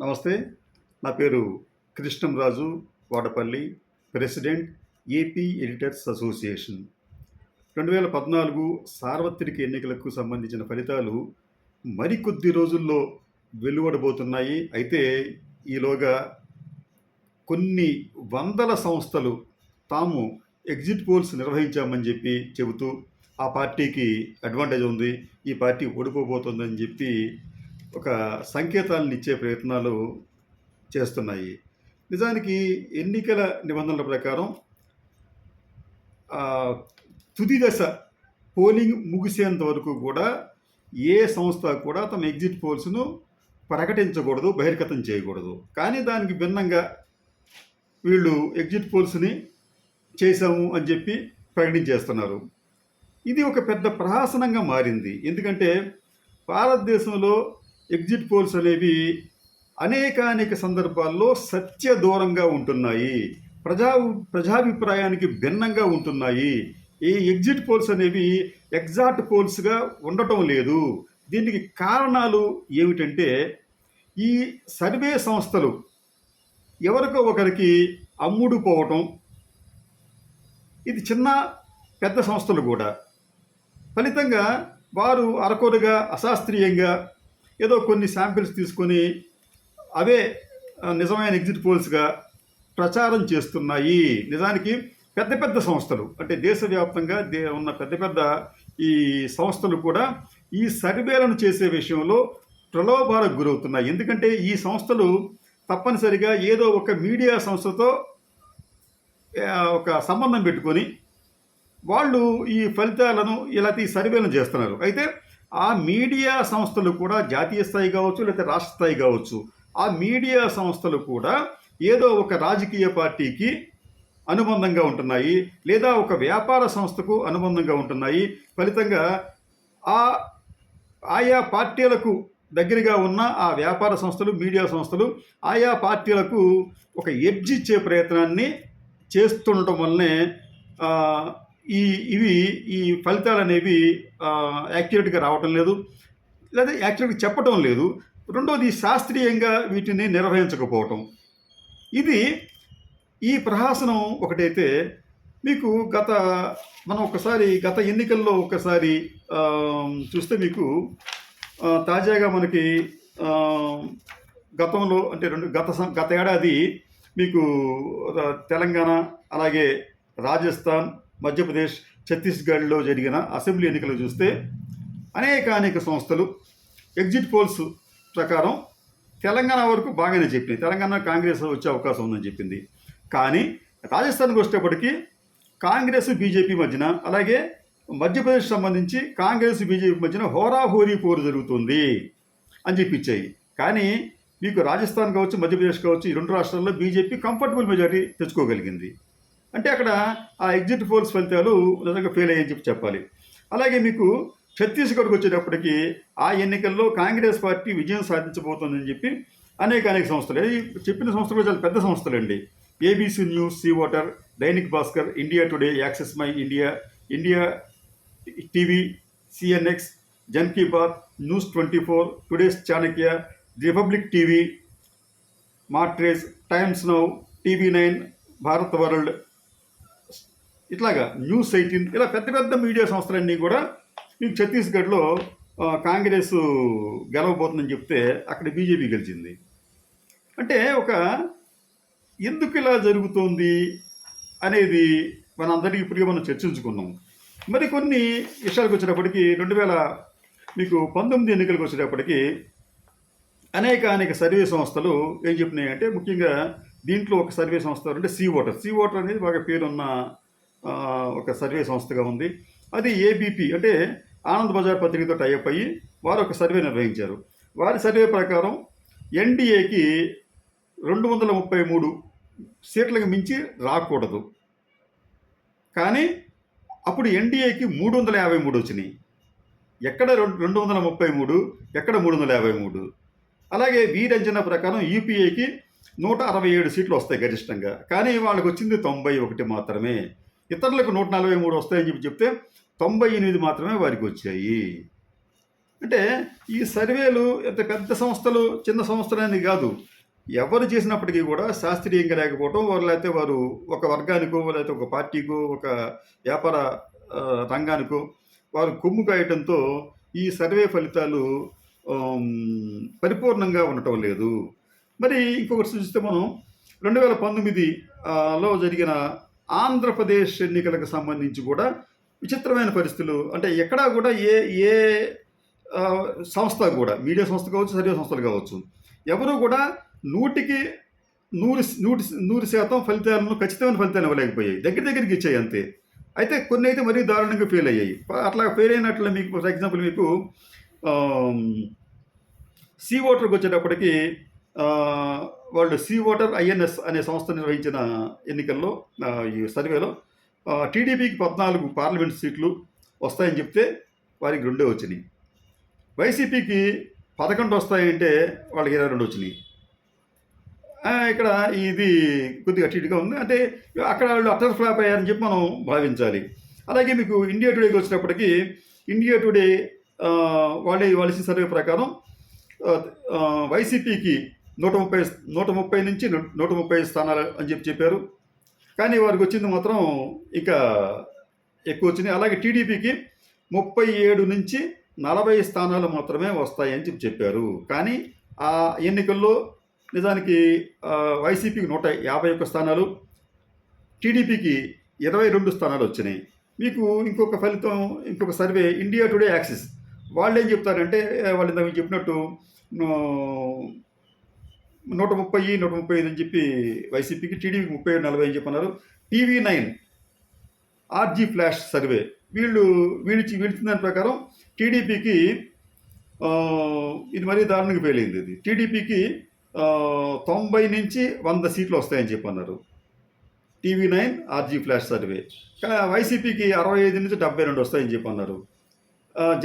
నమస్తే నా పేరు Krishnamraju Vadapalli president AP editors association. రెండు వేల పద్నాలుగు సార్వత్రిక ఎన్నికలకు సంబంధించిన ఫలితాలు మరికొద్ది రోజుల్లో వెలువడబోతున్నాయి. అయితే ఈలోగా కొన్ని వందల సంస్థలు తాము ఎగ్జిట్ పోల్స్ నిర్వహించామని చెప్పి చెబుతూ ఆ పార్టీకి అడ్వాంటేజ్ ఉంది. ఈ పార్టీ ఓడిపోబోతోందని చెప్పి ఒక సంకేతాలను ఇచ్చే ప్రయత్నాలు చేస్తున్నాయి. నిజానికి ఎన్నికల నిబంధనల ప్రకారం తుది దశ పోలింగ్ ముగిసేంత వరకు కూడా ఏ సంస్థ కూడా తమ ఎగ్జిట్ పోల్స్ను ప్రకటించకూడదు బహిర్గతం చేయకూడదు. కానీ దానికి భిన్నంగా వీళ్ళు ఎగ్జిట్ పోల్స్ని చేశాము అని చెప్పి ప్రకటించేస్తున్నారు. ఇది ఒక పెద్ద ప్రహాసనంగా మారింది. ఎందుకంటే భారతదేశంలో ఎగ్జిట్ పోల్స్ అనేవి అనేకానేక సందర్భాల్లో సత్య దూరంగా ఉంటున్నాయి. ప్రజా ప్రజాభిప్రాయానికి భిన్నంగా ఉంటున్నాయి. ఈ ఎగ్జిట్ పోల్స్ అనేవి ఎగ్జాక్ట్ పోల్స్గా ఉండటం లేదు. దీనికి కారణాలు ఏమిటంటే ఈ సర్వే సంస్థలు ఎవరికో ఒకరికి అమ్ముడు పోవటం ఇది చిన్న పెద్ద సంస్థలు కూడా. ఫలితంగా వారు అరకొరగా అశాస్త్రీయంగా ఏదో కొన్ని శాంపిల్స్ తీసుకొని అవే నిజమైన ఎగ్జిట్ పోల్స్గా ప్రచారం చేస్తున్నాయి. నిజానికి పెద్ద పెద్ద సంస్థలు అంటే దేశవ్యాప్తంగా దే ఉన్న పెద్ద పెద్ద ఈ సంస్థలు కూడా ఈ సర్వేలను చేసే విషయంలో ప్రలోభాలకు గురవుతున్నాయి. ఎందుకంటే ఈ సంస్థలు తప్పనిసరిగా ఏదో ఒక మీడియా సంస్థతో ఒక సంబంధం పెట్టుకొని వాళ్ళు ఈ ఫలితాలను ఇలా ఈ సర్వేలను చేస్తున్నారు. అయితే ఆ మీడియా సంస్థలు కూడా జాతీయ స్థాయి కావచ్చు లేకపోతే రాష్ట్ర స్థాయి కావచ్చు ఆ మీడియా సంస్థలు కూడా ఏదో ఒక రాజకీయ పార్టీకి అనుబంధంగా ఉంటున్నాయి లేదా ఒక వ్యాపార సంస్థకు అనుబంధంగా ఉంటున్నాయి. ఫలితంగా ఆ ఆయా పార్టీలకు దగ్గరగా ఉన్న ఆ వ్యాపార సంస్థలు మీడియా సంస్థలు ఆయా పార్టీలకు ఒక ఎడ్జ్ ఇచ్చే ప్రయత్నాన్ని చేస్తుండటం వల్లనే ఈ ఇవి ఈ ఫలితాలు అనేవి యాక్యురేట్గా రావటం లేదు. లేదా యాక్యురేట్గా చెప్పటం లేదు. రెండోది శాస్త్రీయంగా వీటిని నిర్వహించకపోవటం. ఇది ఈ ప్రహాసనం ఒకటైతే మీకు గత మనం ఒకసారి గత ఎన్నికల్లో ఒకసారి చూస్తే మీకు తాజాగా మనకి గతంలో అంటే రెండు గత సం- గత ఏడాది మీకు తెలంగాణ అలాగే రాజస్థాన్ మధ్యప్రదేశ్ ఛత్తీస్గఢ్లో జరిగిన అసెంబ్లీ ఎన్నికలు చూస్తే అనేక అనేక సంస్థలు ఎగ్జిట్ పోల్స్ ప్రకారం తెలంగాణ వరకు బాగానే చెప్పింది తెలంగాణ కాంగ్రెస్ వచ్చే అవకాశం ఉందని చెప్పింది. కానీ రాజస్థాన్కి వచ్చేటప్పటికీ కాంగ్రెస్ బీజేపీ మధ్యన అలాగే మధ్యప్రదేశ్ సంబంధించి కాంగ్రెస్ బీజేపీ మధ్యన హోరాహోరీ పోరు జరుగుతుంది అని చెప్పించాయి కానీ మీకు రాజస్థాన్ కావచ్చు మధ్యప్రదేశ్ కావచ్చు ఈ రెండు రాష్ట్రాల్లో బీజేపీ కంఫర్టబుల్ మెజారిటీ తెచ్చుకోగలిగింది. అంటే అక్కడ ఆ ఎగ్జిట్ పోల్స్ ఫలితాలు నిజంగా ఫెయిల్ అయ్యని చెప్పి చెప్పాలి. అలాగే మీకు ఛత్తీస్గఢ్కి వచ్చేటప్పటికి ఆ ఎన్నికల్లో కాంగ్రెస్ పార్టీ విజయం సాధించబోతోందని చెప్పి అనేక అనేక సంస్థలు చెప్పిన సంస్థలు చాలా పెద్ద సంస్థలు అండి ABC News C Voter Dainik Bhaskar India Today Axis My India India TV CNX Jan Ki Baat News Twenty Four Today's Chanakya Republic TV Matrize Times Now TV nine Bharat world ఇట్లాగా news eighteen ఇలా పెద్ద పెద్ద media సంస్థలన్నీ కూడా మీకు ఛత్తీస్గఢ్లో కాంగ్రెస్ గెలవబోతుందని చెప్తే అక్కడ బీజేపీ గెలిచింది. అంటే ఒక ఎందుకు ఇలా జరుగుతోంది అనేది మనందరికీ ఇప్పటికే మనం చర్చించుకున్నాం. మరి కొన్ని విషయాలకు వచ్చేటప్పటికి రెండు వేల మీకు పంతొమ్మిది ఎన్నికలకు వచ్చేటప్పటికి అనేక అనేక సర్వే సంస్థలు ఏం చెప్పినాయి అంటే ముఖ్యంగా దీంట్లో ఒక సర్వే సంస్థ అంటే సీ ఓటర్. సీ ఓటర్ అనేది బాగా పేరున్న ఒక సర్వే సంస్థగా ఉంది. అది ఏబీపీ అంటే ఆనంద్ బజార్ పత్రికతో టైఅప్ అయ్యి వారు ఒక సర్వే నిర్వహించారు. వారి సర్వే ప్రకారం ఎన్డీఏకి రెండు వందల ముప్పై మూడు సీట్లకు మించి రాకూడదు. కానీ అప్పుడు ఎన్డీఏకి మూడు వందల యాభై మూడు వచ్చినాయి. ఎక్కడ రెండు రెండు వందల ముప్పై మూడు ఎక్కడ మూడు వందల యాభై మూడు? అలాగే వీరంజన ప్రకారం యూపీఏకి నూట అరవై ఏడు సీట్లు వస్తాయి గరిష్టంగా. కానీ వాళ్ళకి వచ్చింది తొంభై ఒకటి మాత్రమే. ఇతరులకు నూట నలభై మూడు వస్తాయని చెప్పి చెప్తే తొంభై ఎనిమిది మాత్రమే వారికి వచ్చాయి. అంటే ఈ సర్వేలు ఎంత పెద్ద సంస్థలు చిన్న సంస్థలు అనేది కాదు. ఎవరు చేసినప్పటికీ కూడా శాస్త్రీయంగా లేకపోవడం వారు లేకపోతే వారు ఒక వర్గానికో లేకపోతే ఒక పార్టీకో ఒక వ్యాపార రంగానికో వారు కొమ్ము కాయటంతో ఈ సర్వే ఫలితాలు పరిపూర్ణంగా ఉండటం లేదు. మరి ఇంకొకటి చూస్తే మనం రెండు వేల పంతొమ్మిదిలో జరిగిన ఆంధ్రప్రదేశ్ ఎన్నికలకు సంబంధించి కూడా విచిత్రమైన పరిస్థితులు. అంటే ఎక్కడా కూడా ఏ ఏ సంస్థ కూడా మీడియా సంస్థ కావచ్చు సర్వే సంస్థలు కావచ్చు ఎవరు కూడా నూటికి నూరు నూటి నూరు శాతం ఫలితాలను ఖచ్చితమైన ఫలితాలు ఇవ్వలేకపోయాయి. దగ్గర దగ్గరికి ఇచ్చాయి అంతే. అయితే కొన్ని అయితే మరీ దారుణంగా ఫెయిల్ అయ్యాయి. అట్లా ఫెయిల్ అయినట్లు మీకు ఫర్ ఎగ్జాంపుల్ మీకు సీ ఓటర్కి వచ్చేటప్పటికి వాళ్ళు సీ ఓటర్ ఐఎన్ఎస్ అనే సంస్థ నిర్వహించిన ఎన్నికల్లో ఈ సర్వేలో టీడీపీకి పద్నాలుగు పార్లమెంట్ సీట్లు వస్తాయని చెప్తే వారికి రెండే వచ్చినాయి. వైసీపీకి పదకొండు వస్తాయంటే వాళ్ళకి ఇరవై రెండు వచ్చినాయి. ఇక్కడ ఇది కొద్దిగా అటుగా ఉంది. అంటే అక్కడ వాళ్ళు అటర్ ఫ్లాప్ అయ్యారని చెప్పి మనం భావించాలి. అలాగే మీకు ఇండియా టుడేకి వచ్చినప్పటికీ ఇండియా టుడే వాళ్ళే వాళ్ళ సర్వే ప్రకారం వైసీపీకి నూట ముప్పై నూట ముప్పై నుంచి నూ- నూట ముప్పై స్థానాలు అని చెప్పి చెప్పారు. కానీ వారికి వచ్చింది మాత్రం ఇక ఎక్కువ వచ్చింది అలాగే టీడీపీకి ముప్పై ఏడు నుంచి నలభై స్థానాలు మాత్రమే వస్తాయని చెప్పి చెప్పారు. కానీ ఆ ఎన్నికల్లో నిజానికి వైసీపీకి నూట యాభై ఒక్క స్థానాలు టీడీపీకి ఇరవై రెండు స్థానాలు వచ్చినాయి. మీకు ఇంకొక ఫలితం ఇంకొక సర్వే ఇండియా టుడే యాక్సిస్. వాళ్ళు ఏం చెప్తారంటే వాళ్ళు ఇందాక చెప్పినట్టు నూట ముప్పై నూట ముప్పై ఐదు అని చెప్పి వైసీపీకి టీడీపీకి ముప్పై ఏడు నలభై అని చెప్పన్నారు. TV nine RG flash survey. వీళ్ళు వీడిచి వీడిచిన దాని ప్రకారం టీడీపీకి ఇది మరీ దారుణంగా ఫెయిల్ అయింది ఇది. టీడీపీకి తొంభై నుంచి వంద సీట్లు వస్తాయని చెప్పి అన్నారు TV nine RG flash survey. వైసీపీకి అరవై ఐదు నుంచి డెబ్బై రెండు వస్తాయని చెప్పి అన్నారు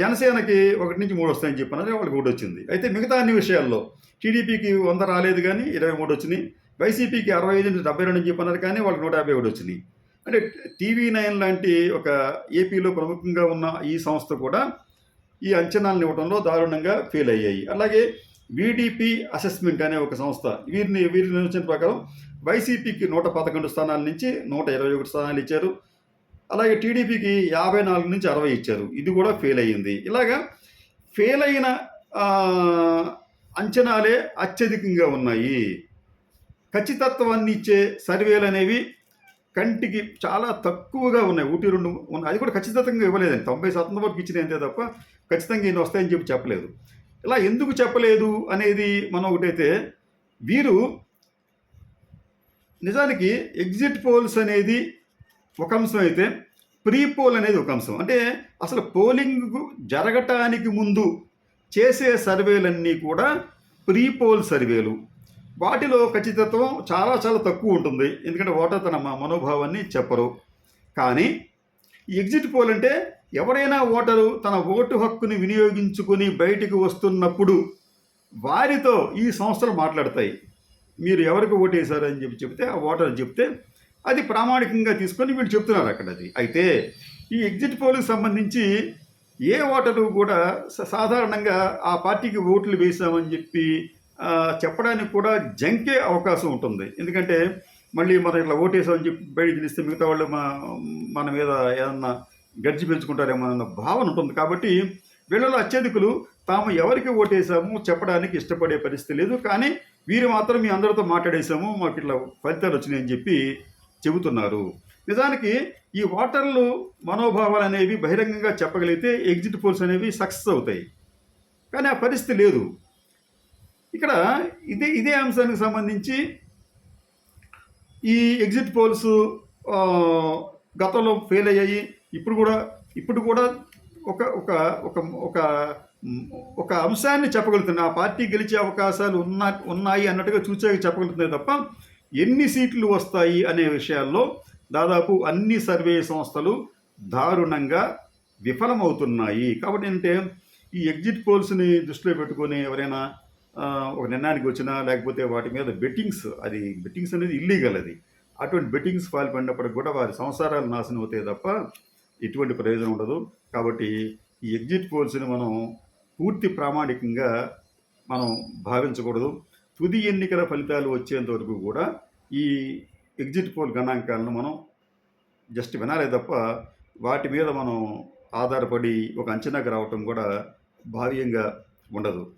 జనసేనకి ఒకటి నుంచి మూడు వస్తాయని చెప్పి అన్నారు వాళ్ళకి ఒకటి వచ్చింది. అయితే మిగతా అన్ని విషయాల్లో టీడీపీకి వంద రాలేదు కానీ ఇరవై మూడు వచ్చినాయి. వైసీపీకి అరవై ఐదు నుంచి డెబ్బై రెండు అని చెప్పి కానీ వాళ్ళకి నూట యాభై ఒకటి వచ్చినాయి. అంటే టీవీ నైన్ లాంటి ఒక ఏపీలో ప్రముఖంగా ఉన్న ఈ సంస్థ కూడా ఈ అంచనాలను ఇవ్వడంలో దారుణంగా ఫెయిల్ అయ్యాయి. అలాగే వీడిపి అసెస్మెంట్ అనే ఒక సంస్థ వీరిని వీరి నిర్వచన ప్రకారం వైసీపీకి నూట పదకొండు స్థానాల నుంచి నూట ఇరవై ఒకటి స్థానాలు ఇచ్చారు. అలాగే టీడీపీకి యాభై నాలుగు నుంచి అరవై ఇచ్చారు. ఇది కూడా ఫెయిల్ అయ్యింది. ఇలాగా ఫెయిల్ అయిన అంచనాలే అత్యధికంగా ఉన్నాయి. ఖచ్చితత్వాన్ని ఇచ్చే సర్వేలు అనేవి కంటికి చాలా తక్కువగా ఉన్నాయి. ఒకటి రెండు ఉన్నాయి అది కూడా ఖచ్చితంగా ఇవ్వలేదండి. తొంభై శాతం వరకు ఇచ్చినాయి అంతే తప్ప ఖచ్చితంగా ఇన్ని వస్తాయని చెప్పి చెప్పలేదు. ఇలా ఎందుకు చెప్పలేదు అనేది మనం ఒకటైతే వీరు నిజానికి ఎగ్జిట్ పోల్స్ అనేది ఒక అంశం అయితే ప్రీ పోల్ అనేది ఒక అంశం. అంటే అసలు పోలింగ్ జరగటానికి ముందు చేసే సర్వేలన్నీ కూడా ప్రీపోల్ సర్వేలు. వాటిలో ఖచ్చితత్వం చాలా చాలా తక్కువ ఉంటుంది. ఎందుకంటే ఓటర్ తన మనోభావాన్ని చెప్పరు. కానీ ఎగ్జిట్ పోల్ అంటే ఎవరైనా ఓటరు తన ఓటు హక్కుని వినియోగించుకుని బయటికి వస్తున్నప్పుడు వారితో ఈ సంస్థలు మాట్లాడతాయి. మీరు ఎవరికి ఓటు అని చెప్పి చెప్తే ఆ ఓటర్ చెప్తే అది ప్రామాణికంగా తీసుకొని వీళ్ళు చెప్తున్నారు అక్కడ అది అయితే ఈ ఎగ్జిట్ పోల్కి సంబంధించి ఏ ఓటరు కూడా సాధారణంగా ఆ పార్టీకి ఓట్లు వేశామని చెప్పి చెప్పడానికి కూడా జంకే అవకాశం ఉంటుంది. ఎందుకంటే మళ్ళీ మనం ఇట్లా ఓటేసామని చెప్పి బయట తెలిస్తే మిగతా వాళ్ళు మా మన మీద ఏదన్నా గడిచి పెంచుకుంటారేమో అన్న భావన ఉంటుంది. కాబట్టి వీళ్ళలో అత్యధికులు తాము ఎవరికి ఓటేసాము చెప్పడానికి ఇష్టపడే పరిస్థితి లేదు. కానీ వీరు మాత్రం మీ అందరితో మాట్లాడేసాము మాకు ఇట్లా ఫలితాలు వచ్చినాయని చెప్పి చెబుతున్నారు. నిజానికి ఈ ఓటర్లు మనోభావాలు అనేవి బహిరంగంగా చెప్పగలిగితే ఎగ్జిట్ పోల్స్ అనేవి సక్సెస్ అవుతాయి. కానీ ఆ పరిస్థితి లేదు. ఇక్కడ ఇదే ఇదే అంశానికి సంబంధించి ఈ ఎగ్జిట్ పోల్స్ గతంలో ఫెయిల్ అయ్యాయి. ఇప్పుడు కూడా ఇప్పుడు కూడా ఒక ఒక ఒక ఒక ఒక అంశాన్ని చెప్పగలుగుతుంది ఆ పార్టీ గెలిచే అవకాశాలు ఉన్నా ఉన్నాయి అన్నట్టుగా చూసే చెప్పగలుగుతున్నాయి తప్ప ఎన్ని సీట్లు వస్తాయి అనే విషయాల్లో దాదాపు అన్ని సర్వే సంస్థలు దారుణంగా విఫలమవుతున్నాయి. కాబట్టి ఏంటంటే ఈ ఎగ్జిట్ పోల్స్ని దృష్టిలో పెట్టుకొని ఎవరైనా ఒక నిర్ణయానికి వచ్చినా లేకపోతే వాటి మీద బెట్టింగ్స్ అది బెట్టింగ్స్ అనేది ఇల్లీగల్ అది. అటువంటి బెట్టింగ్స్ పాల్పడినప్పటికి కూడా వారి సంసారాలు నాశనం అవుతాయి తప్ప ఎటువంటి ప్రయోజనం ఉండదు. కాబట్టి ఈ ఎగ్జిట్ పోల్స్ని మనం పూర్తి ప్రామాణికంగా మనం భావించకూడదు. తుది ఎన్నికల ఫలితాలు వచ్చేంత వరకు కూడా ఈ ఎగ్జిట్ పోల్ గణాంకాలను మనం జస్ట్ వినాలే తప్ప వాటి మీద మనం ఆధారపడి ఒక అంచనాకు రావటం కూడా భావ్యంగా ఉండదు.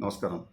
నమస్కారం.